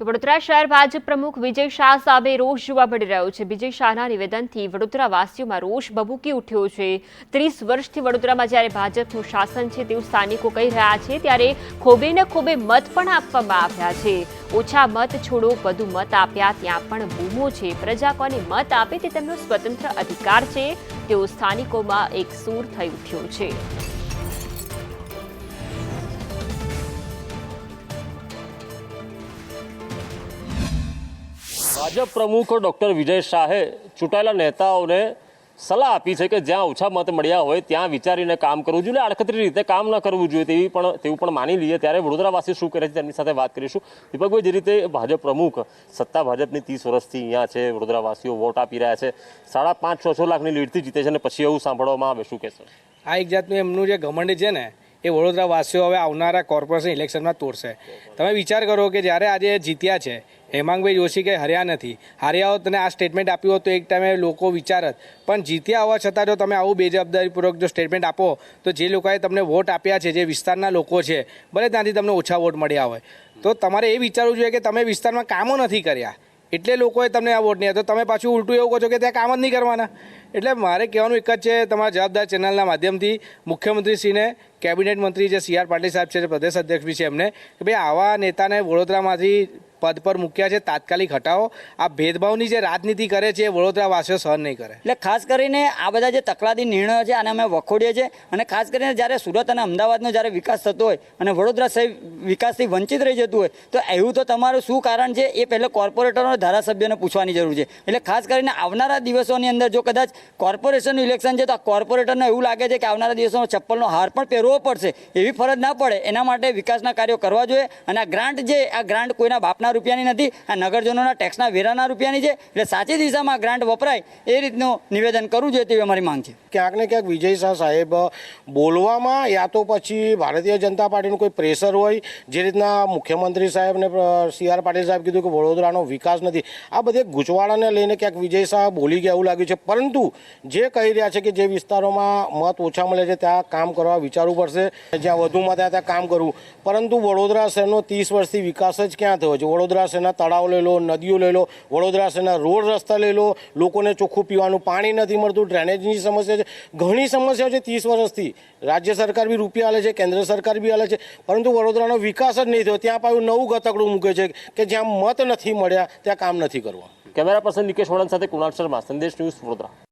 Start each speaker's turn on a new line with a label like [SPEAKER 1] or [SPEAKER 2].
[SPEAKER 1] તો વડોદરા શહેર ભાજપ પ્રમુખ વિજય શાહ સામે રોષ જોવા મળી રહ્યો છે. વિજય શાહના નિવેદનથી વડોદરાવાસીઓમાં રોષ ભભૂકી ઉઠ્યો છે. ત્રીસ વર્ષથી વડોદરામાં જ્યારે ભાજપનું શાસન છે તેવું સ્થાનિકો કહી રહ્યા છે, ત્યારે ખોબે ને ખોબે મત પણ આપવામાં આવ્યા છે. ઓછા મત છોડો, વધુ મત આપ્યા, ત્યાં પણ બૂમો છે. પ્રજા કોને મત આપે તે તેમનો સ્વતંત્ર અધિકાર છે. તેવો સ્થાનિકોમાં એક સૂર થઈ ઉઠ્યો છે.
[SPEAKER 2] ભાજપ પ્રમુખ ડૉક્ટર વિજય શાહે ચૂંટાયેલા નેતાઓને સલાહ આપી છે કે જ્યાં ઓછા મત મળ્યા હોય ત્યાં વિચારીને કામ કરવું જોઈએ આડકતરી રીતે કામ ન કરવું જોઈએ તેવી પણ તેવું પણ માની લઈએ. ત્યારે વડોદરાવાસી શું કરે છે તેમની સાથે વાત કરીશું. દીપકભાઈ, જે રીતે ભાજપ પ્રમુખ સત્તા ભાજપની ત્રીસ વર્ષથી અહીંયા છે, વડોદરાવાસીઓ વોટ આપી રહ્યા છે, સાડા પાંચ છ છ લાખની લીડથી જીતે છે અને પછી એવું સાંભળવામાં આવે શું કહેશો?
[SPEAKER 3] આ એક જાતનું એમનું જે ઘમંડ છે ને એ વડોદરા વાસીઓ હવે આવનારા કોર્પોરેશન ઇલેક્શનમાં તોડશે. તમે વિચાર કરો કે જ્યારે આજે જીત્યા છે, હેમાંગભાઈ જોશી કે હર્યા નથી, હાર્યા હોત અને આ સ્ટેટમેન્ટ આપ્યું હોત તો એક ટાઈમે લોકો વિચારત પણ જીત્યા હોવા છતાં જો તમે આવું બેજવાબદારીપૂર્વક જો સ્ટેટમેન્ટ આપો, તો જે લોકોએ તમને વોટ આપ્યા છે, જે વિસ્તારના લોકો છે, ભલે ત્યાંથી તમને ઓછા વોટ મળ્યા હોય. તો તમારે એ વિચારવું જોઈએ કે તમે વિસ્તારમાં કામો નથી કર્યા. એટલે લોકોએ તમને આ વોટ નહીં તો તમે પાછું ઉલટું એવું કહો છો કે ત્યાં કામ જ નહીં કરવાના. એટલે મારે કહેવાનું એક જ છે, તમારા જવાબદાર ચેનલના માધ્યમથી મુખ્યમંત્રીશ્રીને, કેબિનેટ મંત્રી જે સી આર પાટીલ સાહેબ છે પ્રદેશ અધ્યક્ષ બી છે એમને, કે ભાઈ આવા નેતાને વડોદરામાંથી પદ પર મૂક્યા છે તાત્કાલિક હટાવો. આ ભેદભાવની જે રાજનીતિ કરે છે એ વડોદરા વાસીઓ સહન નહીં કરે.
[SPEAKER 4] એટલે ખાસ કરીને આ બધા જે તકલાદી નિર્ણયો છે આને અમે વખોડીએ છીએ અને ખાસ કરીને જ્યારે સુરત અને અમદાવાદનો જ્યારે વિકાસ થતો હોય અને વડોદરા સહિત વિકાસથી વંચિત રહી જતું હોય, તો એવું તો તમારું શું કારણ છે એ પહેલાં કોર્પોરેટરો ધારાસભ્યોને પૂછવાની જરૂર છે. એટલે ખાસ કરીને આવનારા દિવસોની અંદર જો કદાચ કોર્પોરેશનનું ઇલેક્શન છે તો આ કોર્પોરેટરને એવું લાગે છે કે આવનારા દિવસોમાં ચપ્પલનો હાર પણ પહેરવો પડશે. એવી ફરજ ના પડે. એના માટે વિકાસના કાર્યો કરવા જોઈએ અને આ ગ્રાન્ટ જે, આ ગ્રાન્ટ કોઈના બાપના રૂપિયાની નથી. આ નગરજનોના ટેક્સના વેરાના રૂપિયાની છે. એટલે સાચી દિશામાં ગ્રાન્ટ વપરાય એ રીતનું નિવેદન કરવું જોઈએ તેવી અમારી માંગ છે.
[SPEAKER 5] ક્યાંક ને ક્યાંક વિજય શાહ સાહેબ બોલવામાં યા તો પછી ભારતીય જનતા પાર્ટીનું કોઈ પ્રેશર હોય, જે રીતના મુખ્યમંત્રી સાહેબને સી આર પાટીલ સાહેબ કીધું કે વડોદરાનો વિકાસ નથી. આ બધે ગૂંચવાડાને લઈને ક્યાંક વિજય શાહ બોલી ગયા એવું લાગ્યું છે. પરંતુ જે કહી રહ્યા છે કે જે વિસ્તારોમાં મત ઓછા મળે છે, ત્યાં કામ કરવા વિચારવું પડશે. જ્યાં વધુ મત ત્યાં કામ કરવું. પરંતુ વડોદરા શહેરનો ત્રીસ વર્ષથી વિકાસ જ ક્યાં થયો છે? વડોદરા શહેરના તળાવ લઈ લો, નદીઓ લઈ લો, વડોદરા શહેરના રોડ રસ્તા લઈ લો, લોકોને ચોખ્ખું પીવાનું પાણી નથી મળતું, ડ્રેનેજની સમસ્યા છે. ઘણી સમસ્યાઓ છે ત્રીસ વર્ષથી. રાજ્ય સરકાર બી રૂપિયા આલે છે, કેન્દ્ર સરકાર બી આલે છે, પરંતુ વડોદરાનો વિકાસ જ નહીં થયો. ત્યાં પાછું નવું ગતકડું મૂકે છે કે જ્યાં મત નથી મળ્યા, ત્યાં કામ નથી કરવું
[SPEAKER 2] કેમેરા પર્સન નિકેશ વળન સાથે કુણાલ શર્મા. સંદેશ ન્યૂઝ વડોદરા.